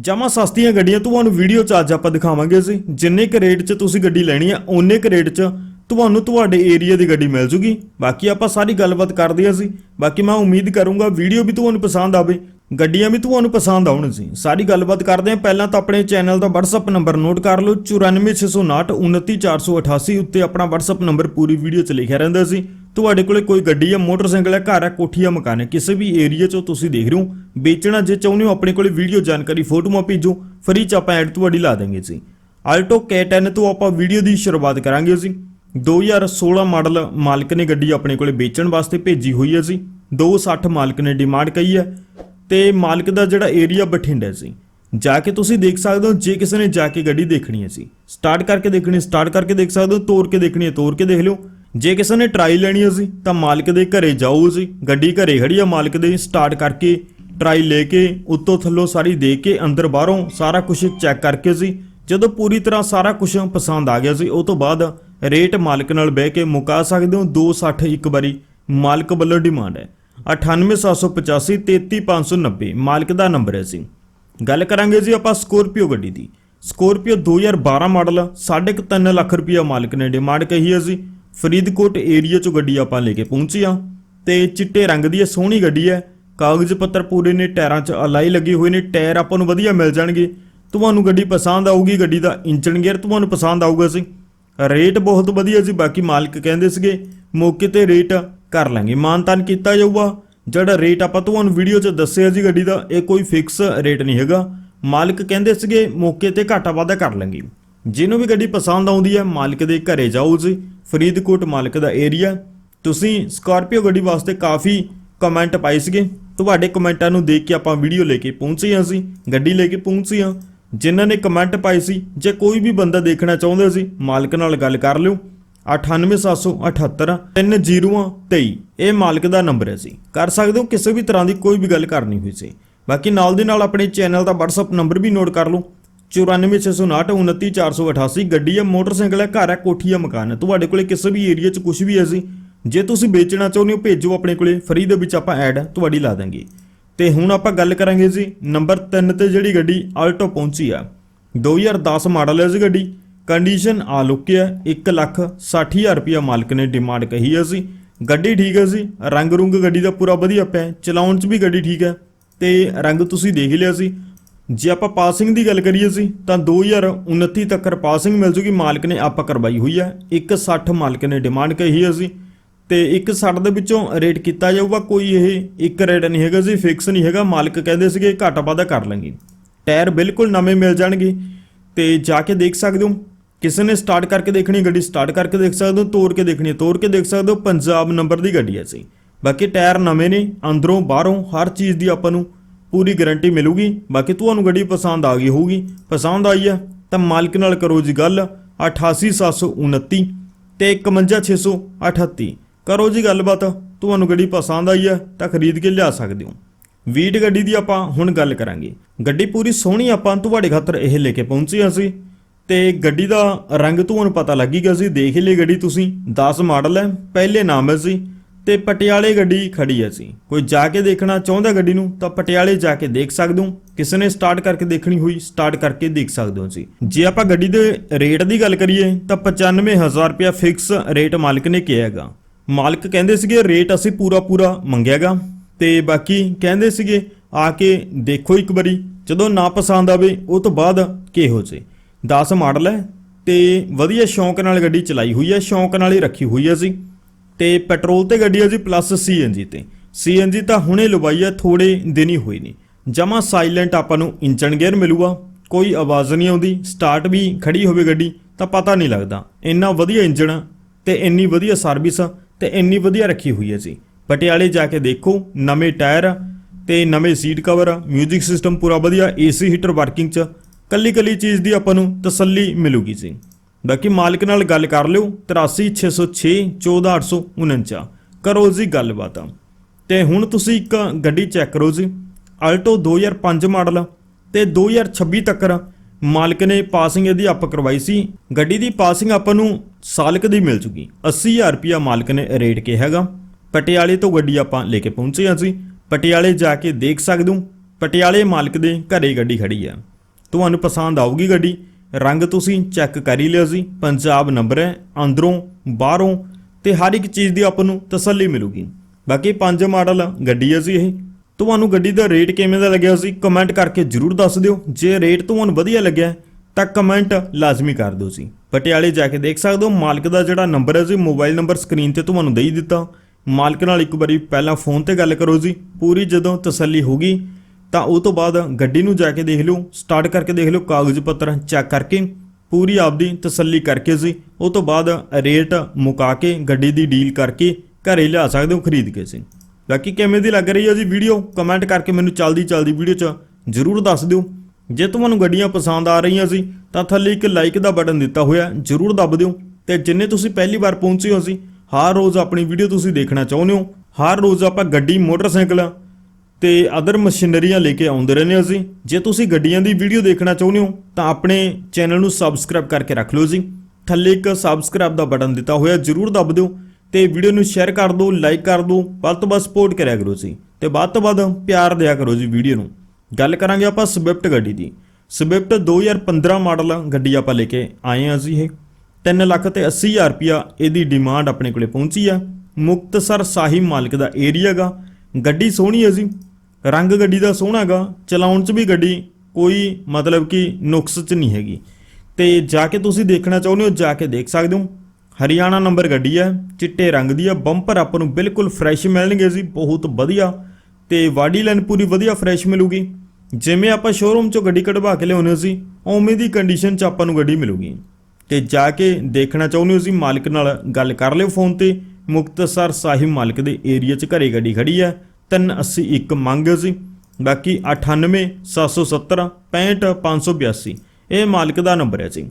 ਜਮਾ ਸਸਤੀਆਂ ਗੱਡੀਆਂ, ਤੁਹਾਨੂੰ ਵੀਡੀਓ ਚ ਅੱਜ ਆਪਾਂ ਦਿਖਾਵਾਂਗੇ ਸੀ ਜਿੰਨੇ ਕ ਰੇਟ 'ਚ ਤੁਸੀਂ ਗੱਡੀ ਲੈਣੀ ਆ, ਓਨੇ ਕ ਰੇਟ 'ਚ ਤੁਹਾਨੂੰ ਤੁਹਾਡੇ ਏਰੀਆ ਦੀ ਗੱਡੀ ਮਿਲ ਜੂਗੀ। ਬਾਕੀ ਆਪਾਂ ਸਾਰੀ ਗੱਲਬਾਤ ਕਰਦੇ ਹਾਂ ਸੀ ਬਾਕੀ ਮੈਂ ਉਮੀਦ ਕਰੂੰਗਾ ਵੀਡੀਓ ਵੀ ਤੁਹਾਨੂੰ ਪਸੰਦ ਆਵੇ, ਗੱਡੀਆਂ ਵੀ ਤੁਹਾਨੂੰ ਪਸੰਦ ਆਉਣ ਸੀ ਸਾਰੀ ਗੱਲਬਾਤ ਕਰਦੇ ਹਾਂ ਪਹਿਲਾਂ ਤਾਂ ਆਪਣੇ ਚੈਨਲ ਦਾ WhatsApp ਨੰਬਰ ਨੋਟ ਕਰ ਲਓ। 9469 ਉੱਤੇ ਆਪਣਾ WhatsApp ਨੰਬਰ ਪੂਰੀ ਵੀਡੀਓ 'ਚ ਲਿਖਿਆ ਰਹਿੰਦਾ ਸੀ ਤੁਹਾਡੇ ਕੋਲੇ ਕੋਈ ਗੱਡੀ ਹੈ ਮੋਟਰਸਾਈਕਲ ਹੈ, ਘਰ ਹੈ, ਕੋਠੀ ਹੈ ਮਕਾਨ ਹੈ, ਕਿਸੇ ਵੀ ਏਰੀਆ 'ਚੋਂ ਤੁਸੀਂ ਦੇਖ ਰਹੇ ਹੋ, ਵੇਚਣਾ ਜੇ ਚਾਹੁੰਦੇ ਹੋ, ਆਪਣੇ ਕੋਲੇ ਵੀਡੀਓ ਜਾਣਕਾਰੀ ਫੋਟੋਆਂ ਭੇਜੋ ਫਰੀ 'ਚ ਆਪਾਂ ਐਡ ਤੁਹਾਡੀ ਲਾ ਦਾਂਗੇ ਜੀ। ਆਲਟੋ K10 ਤੋਂ ਆਪਾਂ ਵੀਡੀਓ ਦੀ ਸ਼ੁਰੂਆਤ ਕਰਾਂਗੇ ਜੀ। 2016 ਮਾਡਲ ਮਾਲਕ ਨੇ ਗੱਡੀ ਆਪਣੇ ਕੋਲੇ ਵੇਚਣ ਵਾਸਤੇ ਭੇਜੀ ਹੋਈ ਹੈ ਜੀ। 260 ਮਾਲਕ ਨੇ ਡਿਮਾਂਡ ਕਹੀ ਹੈ ਤੇ ਮਾਲਕ ਦਾ ਜਿਹੜਾ ਏਰੀਆ ਬਠਿੰਡਾ ਸੀ ਜਾ। ਕੇ ਤੁਸੀਂ ਦੇਖ ਸਕਦੇ ਹੋ, ਜੇ ਕਿਸੇ ਨੇ ਜਾ ਕੇ ਗੱਡੀ ਦੇਖਣੀ ਹੈ ਸੀ ਸਟਾਰਟ ਕਰਕੇ ਦੇਖਣੀ ਸਟਾਰਟ ਕਰਕੇ ਦੇਖ ਸਕਦੇ ਹੋ ਤੋੜ ਕੇ ਦੇਖਣੀ ਹੈ ਤੋੜ ਕੇ ਦੇਖ ਲਿਓ। ਜੇ ਕਿਸੇ ਨੇ ਟਰਾਈ ਲੈਣੀ ਹੈ ਜੀ, ਤਾਂ ਮਾਲਕ ਦੇ ਘਰੇ ਜਾਓ ਜੀ। ਗੱਡੀ ਘਰੇ ਖੜੀ ਆ, ਮਾਲਕ ਦੇ ਸਟਾਰਟ ਕਰਕੇ ਟਰਾਈ ਲੈ ਕੇ, ਉੱਤੋਂ ਥੱਲੋਂ ਸਾਰੀ ਦੇਖ ਕੇ, ਅੰਦਰ ਬਾਹਰੋਂ ਸਾਰਾ ਕੁਝ ਚੈੱਕ ਕਰਕੇ ਸੀ ਜਦੋਂ ਪੂਰੀ ਤਰ੍ਹਾਂ ਸਾਰਾ ਕੁਝ ਪਸੰਦ ਆ ਗਿਆ ਸੀ ਉਹ ਤੋਂ ਬਾਅਦ ਰੇਟ ਮਾਲਕ ਨਾਲ ਬਹਿ ਕੇ ਮੁਕਾ ਸਕਦੇ ਹੋ 260 ਇੱਕ ਵਾਰੀ। ਮਾਲਕ ਵੱਲੋਂ ਡਿਮਾਂਡ ਹੈ। 98785 33590 ਮਾਲਕ ਦਾ ਨੰਬਰ ਹੈ ਜੀ। ਗੱਲ ਕਰਾਂਗੇ ਜੀ ਆਪਾਂ ਸਕੋਰਪੀਓ ਗੱਡੀ ਦੀ। ਸਕੋਰਪੀਓ 2012 ਮਾਡਲ 3.5 ਲੱਖ ਰੁਪਇਆ ਮਾਲਕ ਨੇ ਡਿਮਾਂਡ ਕਹੀ ਹੈ ਜੀ। ਫਰੀਦਕੋਟ ਏਰੀਆ ਚੋਂ ਗੱਡੀ ਆਪਾਂ ਲੈ ਕੇ ਪਹੁੰਚੇ ਆ ਤੇ ਚਿੱਟੇ ਰੰਗ ਦੀ ਹੈ ਸੋਹਣੀ ਗੱਡੀ ਹੈ। ਕਾਗਜ਼ ਪੱਤਰ ਪੂਰੇ ਨੇ, ਟਾਇਰਾਂ 'ਚ ਅਲਾਈ ਲੱਗੇ ਹੋਏ ਨੇ, ਟਾਇਰ ਆਪਾਂ ਨੂੰ ਵਧੀਆ ਮਿਲ ਜਾਣਗੇ। ਤੁਹਾਨੂੰ ਗੱਡੀ ਪਸੰਦ ਆਊਗੀ, ਗੱਡੀ ਦਾ ਇੰਜਨ ਗੇਅਰ ਤੁਹਾਨੂੰ ਪਸੰਦ ਆਊਗਾ ਸੀ ਰੇਟ ਬਹੁਤ ਵਧੀਆ ਸੀ, ਬਾਕੀ ਮਾਲਕ ਕਹਿੰਦੇ ਸੀਗੇ, ਮੌਕੇ ਤੇ ਰੇਟ ਕਰ ਲਾਂਗੇ। ਮਾਨਤਾਨ ਕੀਤਾ ਜਾਊਗਾ। ਜਿਹੜਾ ਰੇਟ ਆਪਾਂ ਤੁਹਾਨੂੰ ਵੀਡੀਓ 'ਚ ਦੱਸਿਆ ਜੀ ਗੱਡੀ ਦਾ, ਇਹ ਕੋਈ ਫਿਕਸ ਰੇਟ ਨਹੀਂ ਹੈਗਾ। ਮਾਲਕ ਕਹਿੰਦੇ ਸੀਗੇ, ਮੌਕੇ ਤੇ ਘਾਟਾ ਵਾਧਾ ਕਰ ਲਾਂਗੇ। ਜਿਹਨੂੰ ਵੀ ਗੱਡੀ ਪਸੰਦ ਆਉਂਦੀ ਹੈ, ਮਾਲਕ ਦੇ ਘਰੇ ਜਾਓ ਜੀ। ਫਰੀਦਕੋਟ ਮਾਲਕ ਦਾ ਏਰੀਆ ਤੁਸੀਂ ਸਕਾਰਪੀਓ ਗੱਡੀ ਵਾਸਤੇ ਕਾਫੀ ਕਮੈਂਟ ਪਾਏ ਸੀਗੇ। ਤੁਹਾਡੇ ਕਮੈਂਟਾਂ ਨੂੰ ਦੇਖ ਕੇ ਆਪਾਂ ਵੀਡੀਓ ਲੈ ਕੇ ਪਹੁੰਚੇ ਹਾਂ ਸੀ ਗੱਡੀ ਲੈ ਕੇ ਪਹੁੰਚੇ ਹਾਂ। ਜਿਨ੍ਹਾਂ ਨੇ ਕਮੈਂਟ ਪਾਈ ਸੀ, ਜੇ ਕੋਈ ਵੀ ਬੰਦਾ ਦੇਖਣਾ ਚਾਹੁੰਦਾ ਸੀ, ਮਾਲਕ ਨਾਲ ਗੱਲ ਕਰ ਲਿਓ। 98778 3023 ਇਹ ਮਾਲਕ ਦਾ ਨੰਬਰ ਹੈ ਜੀ। ਕਰ ਸਕਦੇ ਹੋ, ਕਿਸੇ ਵੀ ਤਰ੍ਹਾਂ ਦੀ ਕੋਈ ਵੀ ਗੱਲ ਕਰਨੀ ਹੋਈ ਸੀ। ਬਾਕੀ ਨਾਲ ਦੇ ਨਾਲ ਆਪਣੇ ਚੈਨਲ ਦਾ WhatsApp ਨੰਬਰ ਵੀ ਨੋਟ ਕਰ ਲਓ। 9469299488 ਗੱਡੀ ਹੈ ਮੋਟਰਸਾਈਕਲ ਹੈ, ਘਰ ਹੈ, ਕੋਠੀ ਹੈ ਮਕਾਨ ਹੈ। ਤੁਹਾਡੇ ਕੋਲੇ ਕਿਸੇ ਵੀ ਏਰੀਆ 'ਚ ਕੁਝ ਵੀ ਹੈ ਜੀ? ਜੇ ਤੁਸੀਂ ਵੇਚਣਾ ਚਾਹੁੰਦੇ ਹੋ, ਭੇਜੋ ਆਪਣੇ ਕੋਲੇ। ਫਰੀ ਦੇ ਵਿੱਚ ਆਪਾਂ ਐਡ ਤੁਹਾਡੀ ਲਾ ਦਾਂਗੇ। ਤੇ ਹੁਣ ਆਪਾਂ ਗੱਲ ਕਰਾਂਗੇ ਜੀ, ਨੰਬਰ 3 ਤੇ ਜਿਹੜੀ ਗੱਡੀ ਆਲਟੋ ਪਹੁੰਚੀ ਆ। 2010 ਮਾਡਲ ਹੈ ਜੀ ਗੱਡੀ। ਕੰਡੀਸ਼ਨ ਆ ਲੁੱਕ ਹੈ 1 ਲੱਖ 60000 ਰੁਪਇਆ ਮਾਲਕ ਨੇ ਡਿਮਾਂਡ ਕਹੀ ਹੈ ਜੀ। ਗੱਡੀ ਠੀਕ ਹੈ ਜੀ, ਰੰਗ ਰੁੰਗ ਗੱਡੀ ਦਾ ਪੂਰਾ ਵਧੀਆ ਪਿਆ ਚਲਾਉਣ 'ਚ ਵੀ ਗੱਡੀ ਠੀਕ ਹੈ। ਤੇ ਰੰਗ ਤੁਸੀਂ ਦੇਖ ਲਿਆ ਸੀ ਜੇ ਆਪਾਂ ਪਾਸਿੰਗ ਦੀ ਗੱਲ ਕਰੀਏ ਸੀ ਤਾਂ 2029 ਤੱਕ ਪਾਸਿੰਗ ਮਿਲ ਜੂਗੀ, ਮਾਲਕ ਨੇ ਆਪਾਂ ਕਰਵਾਈ ਹੋਈ ਹੈ। 160 ਮਾਲਕ ਨੇ ਡਿਮਾਂਡ ਕਹੀ ਹੈ ਸੀ ਤੇ 160 ਦੇ ਵਿੱਚੋਂ ਰੇਟ ਕੀਤਾ ਜਾਊਗਾ, ਕੋਈ ਇਹ ਇੱਕ ਰੇਟ ਨਹੀਂ ਹੈਗਾ ਜੀ ਫਿਕਸ ਨਹੀਂ ਹੈਗਾ। ਮਾਲਕ ਕਹਿੰਦੇ ਸੀਗੇ ਘਾਟਾ ਵਾਧਾ ਕਰ ਲਾਂਗੇ। ਟਾਇਰ ਬਿਲਕੁਲ ਨਵੇਂ ਮਿਲ ਜਾਣਗੇ। ਤੇ ਜਾ ਕੇ ਦੇਖ ਸਕਦੇ ਹੋ, ਕਿਸੇ ਨੇ ਸਟਾਰਟ ਕਰਕੇ ਦੇਖਣੀ ਗੱਡੀ ਸਟਾਰਟ ਕਰਕੇ ਦੇਖ ਸਕਦੇ ਹੋ ਤੋੜ ਕੇ ਦੇਖਣੀ ਹੈ ਤੋੜ ਕੇ ਦੇਖ ਸਕਦੇ ਹੋ, ਪੰਜਾਬ ਨੰਬਰ ਦੀ ਗੱਡੀ ਹੈ ਸੀ ਬਾਕੀ ਟਾਇਰ ਨਵੇਂ ਨੇ, ਅੰਦਰੋਂ ਬਾਹਰੋਂ, ਹਰ ਚੀਜ਼ ਦੀ ਆਪਾਂ ਨੂੰ ਪੂਰੀ ਗਾਰੰਟੀ ਮਿਲੂਗੀ, ਬਾਕੀ ਤੁਹਾਨੂੰ ਗੱਡੀ ਪਸੰਦ ਆ ਗਈ ਹੋਊਗੀ। ਪਸੰਦ ਆਈ ਹੈ ਤਾਂ ਮਾਲਕ ਨਾਲ ਕਰੋ ਜੀ ਗੱਲ 88729 ਤੇ 51638 ਕਰੋ ਜੀ ਗੱਲਬਾਤ, ਤੁਹਾਨੂੰ ਗੱਡੀ ਪਸੰਦ ਆਈ ਹੈ ਤਾਂ ਖਰੀਦ ਕੇ ਲਿਆ ਸਕਦੇ ਹੋ। ਵੀਟ ਗੱਡੀ ਦੀ ਆਪਾਂ ਹੁਣ ਗੱਲ ਕਰਾਂਗੇ। ਗੱਡੀ ਪੂਰੀ ਸੋਹਣੀ ਆਪਾਂ ਤੁਹਾਡੇ ਖਾਤਰ ਇਹ ਲੈ ਕੇ ਪਹੁੰਚੇ ਹਾਂ ਅਸੀਂ ਤੇ ਗੱਡੀ ਦਾ ਰੰਗ ਤੁਹਾਨੂੰ ਪਤਾ ਲੱਗੀ ਗਿਆ ਸੀ ਦੇਖ ਹੀ ਲਈ ਗੱਡੀ ਤੁਸੀਂ। 10 ਮਾਡਲ ਹੈ, ਪਹਿਲੇ ਨਾਮ ਹੈ ਸੀ ਤੇ ਪਟਿਆਲੇ ਗੱਡੀ ਖੜੀ ਹੈ ਸੀ। ਕੋਈ ਜਾ ਕੇ ਦੇਖਣਾ ਚਾਹੁੰਦਾ ਗੱਡੀ ਨੂੰ, ਤਾਂ ਪਟਿਆਲੇ ਜਾ ਕੇ ਦੇਖ ਸਕਦੇ। ਹੋ ਕਿਸੇ ਨੇ ਸਟਾਰਟ ਕਰਕੇ ਦੇਖਣੀ ਹੋਈ, ਸਟਾਰਟ ਕਰਕੇ ਦੇਖ ਸਕਦੇ ਹੋ ਜੀ ਜੇ ਆਪਾਂ ਗੱਡੀ ਦੇ ਰੇਟ ਦੀ ਗੱਲ ਕਰੀਏ, ਤਾਂ 95000 ਰੁਪਇਆ ਫਿਕਸ ਰੇਟ ਮਾਲਕ ਨੇ ਕਿਹਾ ਹੈਗਾ। ਮਾਲਕ ਕਹਿੰਦੇ ਸੀਗੇ, ਰੇਟ ਅਸੀਂ ਪੂਰਾ ਪੂਰਾ ਮੰਗਿਆਗਾ। ਤੇ ਬਾਕੀ ਕਹਿੰਦੇ ਸੀਗੇ, ਆ ਕੇ ਦੇਖੋ ਇੱਕ ਵਾਰੀ, ਜਦੋਂ ਨਾ ਪਸੰਦ ਆਵੇ, ਉਹ ਤੋਂ ਬਾਅਦ ਕਿਹੋ ਜੇ। 10 ਮਾਡਲ ਹੈ ਤੇ ਵਧੀਆ ਸ਼ੌਂਕ ਨਾਲ ਗੱਡੀ ਚਲਾਈ ਹੋਈ ਹੈ ਸ਼ੌਂਕ ਨਾਲ ਹੀ ਰੱਖੀ ਹੋਈ ਹੈ ਸੀ ਤੇ ਪੈਟਰੋਲ ਤੇ ਗੱਡੀ ਆ ਜੀ ਪਲੱਸ ਸੀਐਨਜੀ ਤੇ। ਸੀਐਨਜੀ ਤਾਂ ਹੁਣੇ ਲਵਾਈ ਹੈ ਥੋੜੇ ਦਿਨ ਹੀ ਹੋਏ ਨੇ। ਜਮਾ ਸਾਇਲੈਂਟ ਆਪਾਂ ਨੂੰ ਇੰਜਨ ਗੇਅਰ ਮਿਲੂਗਾ। ਕੋਈ ਆਵਾਜ਼ ਨਹੀਂ ਆਉਂਦੀ ਸਟਾਰਟ ਵੀ ਖੜੀ ਹੋਵੇ ਗੱਡੀ, ਤਾਂ ਪਤਾ ਨਹੀਂ ਲੱਗਦਾ। ਇੰਨਾ ਵਧੀਆ ਇੰਜਨ ਤੇ ਇੰਨੀ ਵਧੀਆ ਸਰਵਿਸ ਤੇ ਇੰਨੀ ਵਧੀਆ ਰੱਖੀ ਹੋਈ ਹੈ ਜੀ। ਪਟਿਆਲੇ ਜਾ ਕੇ ਦੇਖੋ, ਨਵੇਂ ਟਾਇਰ ਤੇ ਨਵੇਂ ਸੀਟ ਕਵਰ 뮤직 ਸਿਸਟਮ ਪੂਰਾ ਵਧੀਆ ਏਸੀ ਹੀਟਰ ਵਰਕਿੰਗ ਚ ਕੱਲੀ ਕੱਲੀ ਚੀਜ਼ ਦੀ ਆਪਾਂ ਨੂੰ ਤਸੱਲੀ ਮਿਲੂਗੀ ਜੀ। ਬਾਕੀ ਮਾਲਕ ਨਾਲ ਗੱਲ ਕਰ ਲਿਓ। 83606 14849 ਕਰੋ ਜੀ ਗੱਲਬਾਤ। ਤੇ ਹੁਣ ਤੁਸੀਂ ਇੱਕ ਗੱਡੀ ਚੈੱਕ ਕਰੋ ਜੀ। ਆਲਟੋ 2005 ਮਾਡਲ ਤੇ 2026 ਤੱਕ ਮਾਲਕ ਨੇ ਪਾਸਿੰਗ ਇਹਦੀ ਅਪ ਕਰਵਾਈ ਸੀ। ਗੱਡੀ ਦੀ ਪਾਸਿੰਗ ਆਪਾਂ ਨੂੰ ਸਾਲਕ ਦੀ ਮਿਲ ਚੁੱਕੀ 80000 ਰੁਪਿਆ ਮਾਲਕ ਨੇ ਰੇਟ ਕਿਹਾ ਹੈਗਾ। ਪਟਿਆਲੇ ਤੋਂ ਗੱਡੀ ਆਪਾਂ ਲੈ ਕੇ ਪਹੁੰਚੇ ਹਾਂ ਜੀ। ਪਟਿਆਲੇ ਜਾ ਕੇ ਦੇਖ ਸਕਦੇ ਹੋ। ਪਟਿਆਲੇ ਮਾਲਕ ਦੇ ਘਰੇ ਗੱਡੀ ਖੜੀ ਆ ਤੁਹਾਨੂੰ ਪਸੰਦ ਆਊਗੀ ਗੱਡੀ। ਰੰਗ ਤੁਸੀਂ ਚੈੱਕ ਕਰ ਹੀ ਲਿਓ ਜੀ। ਪੰਜਾਬ ਨੰਬਰ ਹੈ, ਅੰਦਰੋਂ, ਬਾਹਰੋਂ ਤੇ ਹਰ ਇੱਕ ਚੀਜ਼ ਦੀ ਆਪਾਂ ਨੂੰ ਤਸੱਲੀ ਮਿਲੂਗੀ। ਬਾਕੀ ਪੰਜ ਮਾਡਲ ਗੱਡੀ ਹੈ ਜੀ ਇਹ। ਤੁਹਾਨੂੰ ਗੱਡੀ ਦਾ ਰੇਟ ਕਿਵੇਂ ਦਾ ਲੱਗਿਆ ਸੀ ਕਮੈਂਟ ਕਰਕੇ ਜਰੂਰ ਦੱਸ ਦਿਓ। ਜੇ ਰੇਟ ਤੁਹਾਨੂੰ ਵਧੀਆ ਲੱਗਿਆ ਤਾਂ ਕਮੈਂਟ ਲਾਜ਼ਮੀ ਕਰ ਦਿਓ ਜੀ। ਪਟਿਆਲੇ ਜਾ ਕੇ ਦੇਖ ਸਕਦੇ ਹੋ, ਮਾਲਕ ਦਾ ਜਿਹੜਾ ਨੰਬਰ ਹੈ ਜੀ, ਮੋਬਾਈਲ ਨੰਬਰ ਸਕਰੀਨ ਤੇ ਤੁਹਾਨੂੰ ਦੇ ਦਿੱਤਾ। ਮਾਲਕ ਨਾਲ ਇੱਕ ਵਾਰੀ ਪਹਿਲਾਂ ਫੋਨ ਤੇ ਗੱਲ ਕਰੋ ਜੀ। ਪੂਰੀ ਜਦੋਂ ਤਸੱਲੀ ਹੋਗੀ ਤਾਂ ਉਹ ਤੋਂ ਬਾਅਦ ਗੱਡੀ ਨੂੰ ਜਾ ਕੇ ਦੇਖ ਲਿਓ ਸਟਾਰਟ ਕਰਕੇ ਦੇਖ ਲਿਓ, ਕਾਗਜ਼ ਪੱਤਰ ਚੈੱਕ ਕਰਕੇ, ਪੂਰੀ ਆਪਦੀ ਤਸੱਲੀ ਕਰਕੇ ਸੀ ਉਹ ਤੋਂ ਬਾਅਦ ਰੇਟ ਮੁਕਾ ਕੇ ਗੱਡੀ ਦੀ ਡੀਲ ਕਰਕੇ ਘਰੇ ਲਿਆ ਸਕਦੇ ਹੋ, ਖਰੀਦ ਕੇ ਸੀ ਬਾਕੀ ਕਿਵੇਂ ਦੀ ਲੱਗ ਰਹੀ ਹੈ ਜੀ ਵੀਡੀਓ ਕਮੈਂਟ ਕਰਕੇ ਮੈਨੂੰ ਚਲਦੀ ਚਲਦੀ ਵੀਡੀਓ 'ਚ ਜਰੂਰ ਦੱਸ ਦਿਓ। ਜੇ ਤੁਹਾਨੂੰ ਗੱਡੀਆਂ ਪਸੰਦ ਆ ਰਹੀਆਂ ਸੀ, ਤਾਂ ਥੱਲੇ ਇੱਕ ਲਾਈਕ ਦਾ ਬਟਨ ਦਿੱਤਾ ਹੋਇਆ, ਜਰੂਰ ਦੱਬ ਦਿਓ। ਤੇ ਜਿੰਨੇ ਤੁਸੀਂ ਪਹਿਲੀ ਵਾਰ ਪਹੁੰਚੇ ਹੋ ਸੀ ਹਰ ਰੋਜ਼ ਆਪਣੀ ਵੀਡੀਓ ਤੁਸੀਂ ਦੇਖਣਾ ਚਾਹੁੰਦੇ ਹੋ। ਹਰ ਰੋਜ਼ ਆਪਾਂ ਗੱਡੀ ਮੋਟਰਸਾਈਕਲ ਤੇ ਅਦਰ ਮਸ਼ੀਨਰੀਆਂ ਲੈ ਕੇ ਆਉਂਦੇ ਰਹਿੰਦੇ ਹਾਂ ਅਸੀਂ ਜੇ ਤੁਸੀਂ ਗੱਡੀਆਂ ਦੀ ਵੀਡੀਓ ਦੇਖਣਾ ਚਾਹੁੰਦੇ ਹੋ, ਤਾਂ ਆਪਣੇ ਚੈਨਲ ਨੂੰ ਸਬਸਕ੍ਰਾਈਬ ਕਰਕੇ ਰੱਖ ਲਓ ਜੀ। ਥੱਲੇ ਇੱਕ ਸਬਸਕ੍ਰਾਈਬ ਦਾ ਬਟਨ ਦਿੱਤਾ ਹੋਇਆ, ਜਰੂਰ ਦੱਬ ਦਿਓ ਤੇ ਵੀਡੀਓ ਨੂੰ ਸ਼ੇਅਰ ਕਰ ਦਿਓ ਲਾਈਕ ਕਰ ਦਿਓ, ਵੱਧ ਤੋਂ ਵੱਧ ਸਪੋਰਟ ਕਰਿਆ ਕਰੋ ਜੀ। ਤੇ ਵੱਧ ਤੋਂ ਵੱਧ ਪਿਆਰ ਦਿਆ ਕਰੋ ਜੀ ਵੀਡੀਓ ਨੂੰ। ਗੱਲ ਕਰਾਂਗੇ ਆਪਾਂ ਸਵਿਫਟ ਗੱਡੀ ਦੀ। ਸਵਿਫਟ 2015 ਮਾਡਲ ਗੱਡੀ ਆਪਾਂ ਲੈ ਕੇ ਆਏ ਹਾਂ ਜੀ ਇਹ। 3 ਲੱਖ ਤੇ 80 ਹਜ਼ਾਰ ਰੁਪਿਆ ਇਹਦੀ ਡਿਮਾਂਡ ਆਪਣੇ ਕੋਲੇ ਪਹੁੰਚੀ ਆ। ਮੁਕਤਸਰ ਸਾਹਿਬ ਮਾਲਕ ਦਾ ਏਰੀਆ ਗਾ। ਗੱਡੀ ਸੋਹਣੀ ਹੈ ਜੀ। ਰੰਗ ਗੱਡੀ ਦਾ ਸੋਹਣਾ ਗਾ, ਚਲਾਉਣ 'ਚ ਵੀ ਗੱਡੀ ਕੋਈ ਮਤਲਬ ਕਿ ਨੁਕਸ 'ਚ ਨਹੀਂ ਹੈਗੀ। ਤੇ ਜਾ ਕੇ ਤੁਸੀਂ ਦੇਖਣਾ ਚਾਹੁੰਦੇ ਹੋ, ਜਾ ਕੇ ਦੇਖ ਸਕਦੇ ਹੋ। ਹਰਿਆਣਾ ਨੰਬਰ ਗੱਡੀ ਹੈ, ਚਿੱਟੇ ਰੰਗ ਦੀ ਹੈ, ਬੰਪਰ ਆਪਾਂ ਨੂੰ ਬਿਲਕੁਲ ਫਰੈਸ਼ ਮਿਲਣਗੇ ਜੀ, ਬਹੁਤ ਵਧੀਆ। ਤੇ ਬਾਡੀ ਲਾਈਨ ਪੂਰੀ ਵਧੀਆ ਫਰੈਸ਼ ਮਿਲੂਗੀ। ਜਿਵੇਂ ਆਪਾਂ ਸ਼ੋਰੂਮ 'ਚੋਂ ਗੱਡੀ ਕਢਵਾ ਕੇ ਲਿਆਉਂਦੇ ਸੀ ਉਵੇਂ ਦੀ ਕੰਡੀਸ਼ਨ 'ਚ ਆਪਾਂ ਨੂੰ ਗੱਡੀ ਮਿਲੂਗੀ। ਤੇ ਜਾ ਕੇ ਦੇਖਣਾ ਚਾਹੁੰਦੇ ਹੋ ਸੀ ਮਾਲਕ ਨਾਲ ਗੱਲ ਕਰ ਲਿਓ ਫੋਨ ਤੇ। ਮੁਕਤਸਰ ਸਾਹਿਬ ਮਾਲਕ ਦੇ ਏਰੀਆ 'ਚ ਘਰੇ ਗੱਡੀ ਖੜੀ ਹੈ। 381 ਮੰਗ ਸੀ, ਬਾਕੀ 98 770 65 582 ਇਹ ਮਾਲਕ ਦਾ ਨੰਬਰ ਹੈ ਜੀ।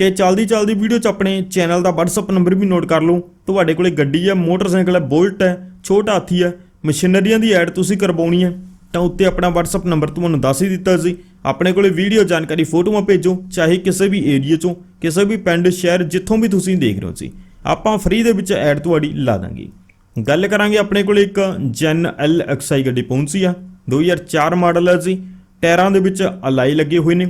ਤੇ ਚਲਦੀ ਚਲਦੀ ਵੀਡੀਓ 'ਚ ਆਪਣੇ ਚੈਨਲ ਦਾ WhatsApp ਨੰਬਰ ਵੀ ਨੋਟ ਕਰ ਲਓ। ਤੁਹਾਡੇ ਕੋਲੇ ਗੱਡੀ ਹੈ, ਮੋਟਰਸਾਈਕਲ ਹੈ, ਬੁਲਟ ਹੈ, ਛੋਟਾ ਹਾਥੀ ਹੈ, ਮਸ਼ੀਨਰੀਆਂ ਦੀ ਐਡ ਤੁਸੀਂ ਕਰਵਾਉਣੀ ਹੈ, ਤਾਂ ਉੱਤੇ ਆਪਣਾ WhatsApp ਨੰਬਰ ਤੁਹਾਨੂੰ ਦੱਸ ਹੀ ਦਿੱਤਾ ਸੀ ਆਪਣੇ ਕੋਲੇ ਵੀਡੀਓ ਜਾਣਕਾਰੀ ਫੋਟੋਆਂ ਭੇਜੋ, ਚਾਹੇ ਕਿਸੇ ਵੀ ਏਰੀਆ 'ਚੋਂ, ਕਿਸੇ ਵੀ ਪਿੰਡ, ਸ਼ਹਿਰ, ਜਿੱਥੋਂ ਵੀ ਤੁਸੀਂ ਦੇਖ ਰਹੇ ਹੋ ਸੀ ਆਪਾਂ ਫ੍ਰੀ ਦੇ ਵਿੱਚ ਐਡ ਤੁਹਾਡੀ ਲਾ ਦਾਂਗੇ। ਗੱਲ ਕਰਾਂਗੇ ਆਪਣੇ ਕੋਲ ਇੱਕ ਜੈਨ ਐਲ ਐਕਸਆਈ ਗੱਡੀ ਪਹੁੰਚੀ ਆ 2004 ਮਾਡਲ ਹੈ ਜੀ, ਟਾਇਰਾਂ ਦੇ ਵਿੱਚ ਅਲਾਈ ਲੱਗੇ ਹੋਏ ਨੇ।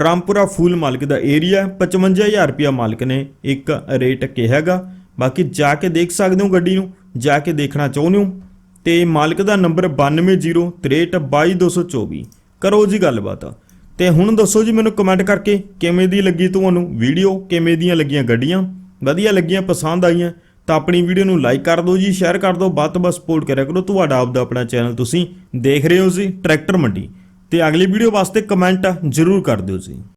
ਰਾਮਪੁਰਾ ਫੂਲ ਮਾਲਕ ਦਾ ਏਰੀਆ 55000 ਰੁਪਿਆ ਮਾਲਕ ਨੇ ਇੱਕ ਰੇਟ ਕਿਹਾਗਾ। ਬਾਕੀ ਜਾ ਕੇ ਦੇਖ ਸਕਦੇ ਹੋ ਗੱਡੀ ਨੂੰ, ਜਾ ਕੇ ਦੇਖਣਾ ਚਾਹੁੰਦੇ ਹੋ। ਤੇ ਮਾਲਕ ਦਾ ਨੰਬਰ 9203222224 ਕਰੋ ਜੀ ਗੱਲਬਾਤ। ਤੇ ਹੁਣ ਦੱਸੋ ਜੀ ਮੈਨੂੰ ਕਮੈਂਟ ਕਰਕੇ ਕਿਵੇਂ ਦੀ ਲੱਗੀ ਤੁਹਾਨੂੰ ਵੀਡੀਓ ਕਿਵੇਂ ਦੀਆਂ ਲੱਗੀਆਂ ਗੱਡੀਆਂ? ਵਧੀਆ ਲੱਗੀਆਂ, ਪਸੰਦ ਆਈਆਂ। ਤਾਂ ਆਪਣੀ ਵੀਡੀਓ ਨੂੰ ਲਾਈਕ ਕਰ ਦਿਓ ਜੀ ਸ਼ੇਅਰ ਕਰ ਦਿਓ, ਵੱਧ ਤੋਂ ਵੱਧ ਸਪੋਰਟ ਕਰਿਆ ਕਰੋ। ਤੁਹਾਡਾ ਆਪਦਾ ਆਪਣਾ ਚੈਨਲ ਤੁਸੀਂ ਦੇਖ ਰਹੇ ਹੋ ਜੀ, ਟਰੈਕਟਰ ਮੰਡੀ। ਤੇ ਅਗਲੀ ਵੀਡੀਓ ਵਾਸਤੇ ਕਮੈਂਟ ਜ਼ਰੂਰ ਕਰ ਦਿਓ ਜੀ।